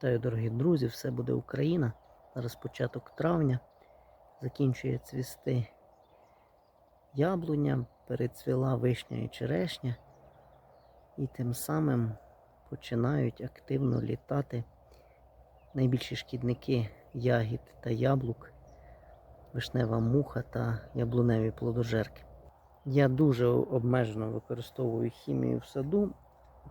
Вітаю, дорогі друзі! Все буде Україна. Зараз початок травня. Закінчує цвісти яблуня, перецвіла вишня і черешня. І тим самим починають активно літати найбільші шкідники ягід та яблук, вишнева муха та яблуневі плодожерки. Я дуже обмежено використовую хімію в саду.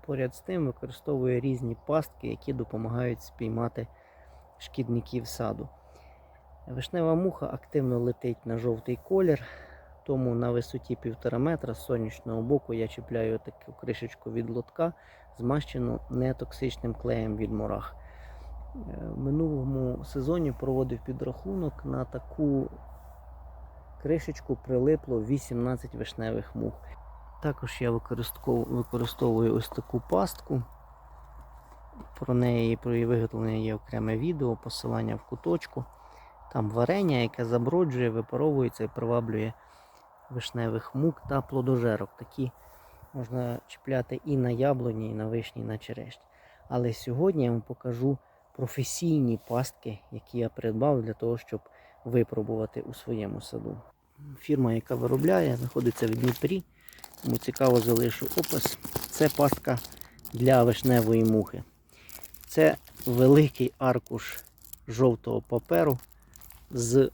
Поряд з тим використовую різні пастки, які допомагають спіймати шкідників саду. Вишнева муха активно летить на жовтий колір, тому на висоті 1,5 метра з сонячного боку я чіпляю таку кришечку від лотка, змащену нетоксичним клеєм від мурах. Е, В минулому сезоні проводив підрахунок на таку кришечку прилипло 18 вишневих мух. Також я використовую, ось таку пастку. Про неї, про її виготовлення є окреме відео, посилання в куточку. Там варення, яке заброджує, випаровується і приваблює вишневих мук та плодожерок. Такі можна чіпляти і на яблуні, і на вишні, і на черешні. Але сьогодні я вам покажу професійні пастки, які я придбав для того, щоб випробувати у своєму саду. Фірма, яка виробляє, знаходиться в Дніпрі. Тому цікаво залишу опис. Це пастка для вишневої мухи. Це великий аркуш жовтого паперу з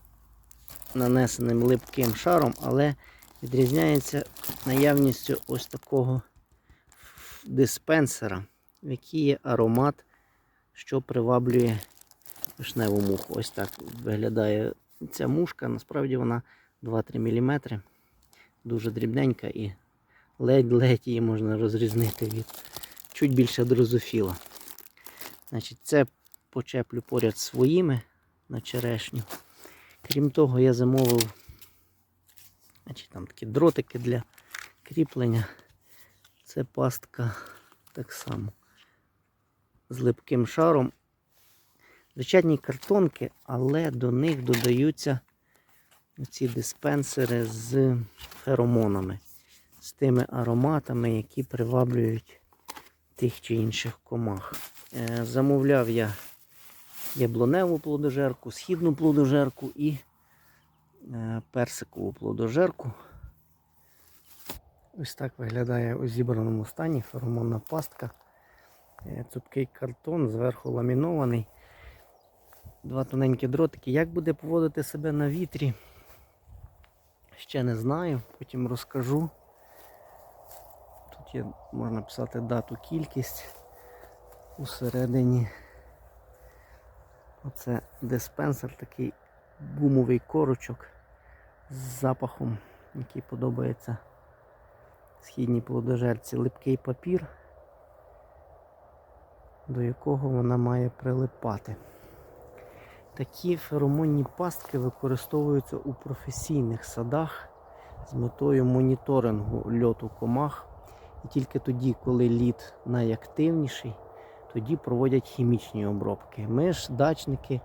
нанесеним липким шаром, але відрізняється наявністю ось такого диспенсера, в який є аромат, що приваблює вишневу муху. Ось так виглядає ця мушка. Насправді вона 2-3 мм. Дуже дрібненька і ледь-ледь її можна розрізнити від чуть більше дрозофіла. Значить, Це почеплю поряд своїми на черешню. Крім того, я замовив значить, там такі дротики для кріплення. Це пастка так само з липким шаром. Звичайні картонки, але до них додаються ці диспенсери з феромонами, з тими ароматами, які приваблюють тих чи інших комах. Е, Замовляв я яблуневу плодожерку, східну плодожерку і е, персикову плодожерку. Ось так виглядає у зібраному стані феромонна пастка. Е, Цупкий картон, зверху ламінований. Два тоненькі дротики. Як буде поводити себе на вітрі? Ще не знаю, потім розкажу. Є, можна писати дату, кількість усередині. Оце диспенсер, такий гумовий корочок з запахом, який подобається східній плодожерці. Липкий папір, до якого вона має прилипати. Такі феромонні пастки використовуються у професійних садах з метою моніторингу льоту комах. І тільки тоді, коли лід найактивніший, тоді проводять хімічні обробки. Ми ж, дачники,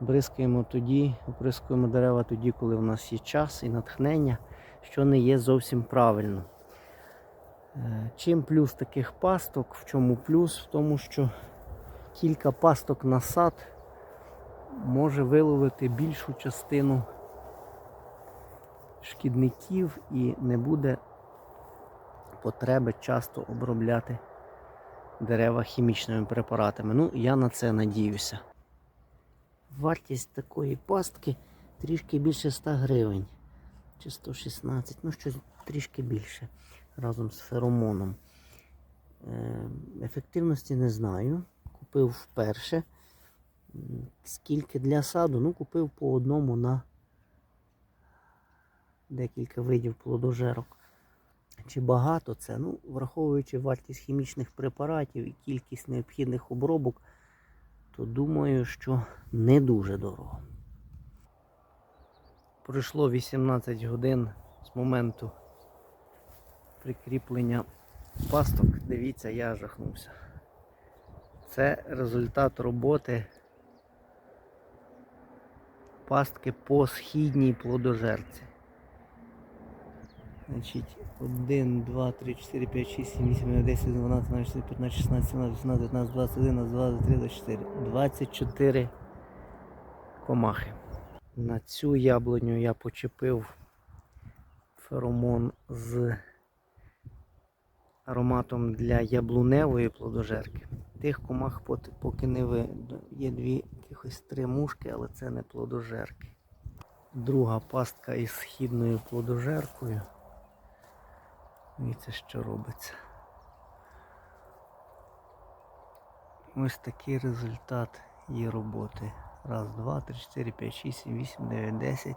бризкаємо тоді, оприскуємо дерева тоді, коли в нас є час і натхнення, що не є зовсім правильно. Е, Чим плюс таких пасток? В чому плюс? В тому, що кілька пасток на сад може виловити більшу частину шкідників і не буде потреби часто обробляти дерева хімічними препаратами. Ну, я на це надіюся. Вартість такої пастки трішки більше 100 гривень. Чи 116, ну щось трішки більше разом з феромоном. Е, Ефективності не знаю. Купив вперше. Скільки для саду? Ну, купив по одному на декілька видів плодожерок. Чи багато це? Ну, враховуючи вартість хімічних препаратів і кількість необхідних обробок, то думаю, що не дуже дорого. Пройшло 18 годин з моменту прикріплення пасток. Дивіться, я жахнувся. Це результат роботи пастки по східній плодожерці. Значить, 1, 2, 3, 4, 5, 6, 7, 8, 9, 10, 12, 13, 14, 15, 16, 17, 18, 19, 21, 22, 23, 24. 24 комахи. На цю яблуню я почепив феромон з ароматом для яблуневої плодожерки. Тих комах поки не видно. Є дві якихось три мушки, але це не плодожерки. Друга пастка із східною плодожеркою. Дивіться, що робиться. Ось такий результат її роботи. Раз, два, три, чотири, п'ять, шість, сім, вісім, дев'ять, десять.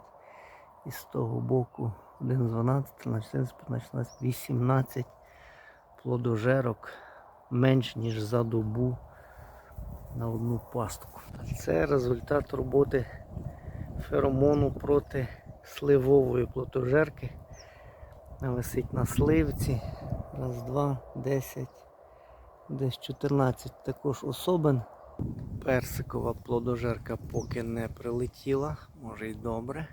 І з того боку 1 з 12, 13, 14, 15, 16, 18 плодожерок менш ніж за добу на одну пастку. Це результат роботи феромону проти сливової плодожерки. Висить на сливці. Раз, два, десять, десь 14 також особин. Персикова плодожерка поки не прилетіла, може й добре.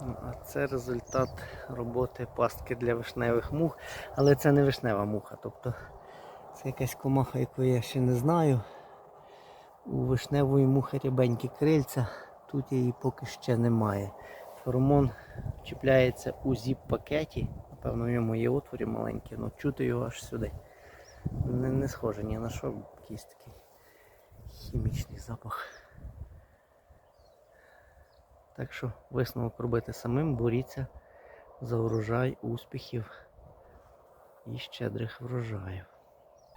Ну, а це результат роботи пастки для вишневих мух. Але це не вишнева муха. Тобто це якась комаха, яку я ще не знаю. У вишневої мухи рябенькі крильця. Тут її поки ще немає. Феромон чіпляється у зіп-пакеті. Напевно, в ньому є отворі маленькі, але чути його аж сюди. Не, не схоже ні на що, якийсь такий хімічний запах. Так що висновок робити самим, боріться за урожай, успіхів і щедрих врожаїв.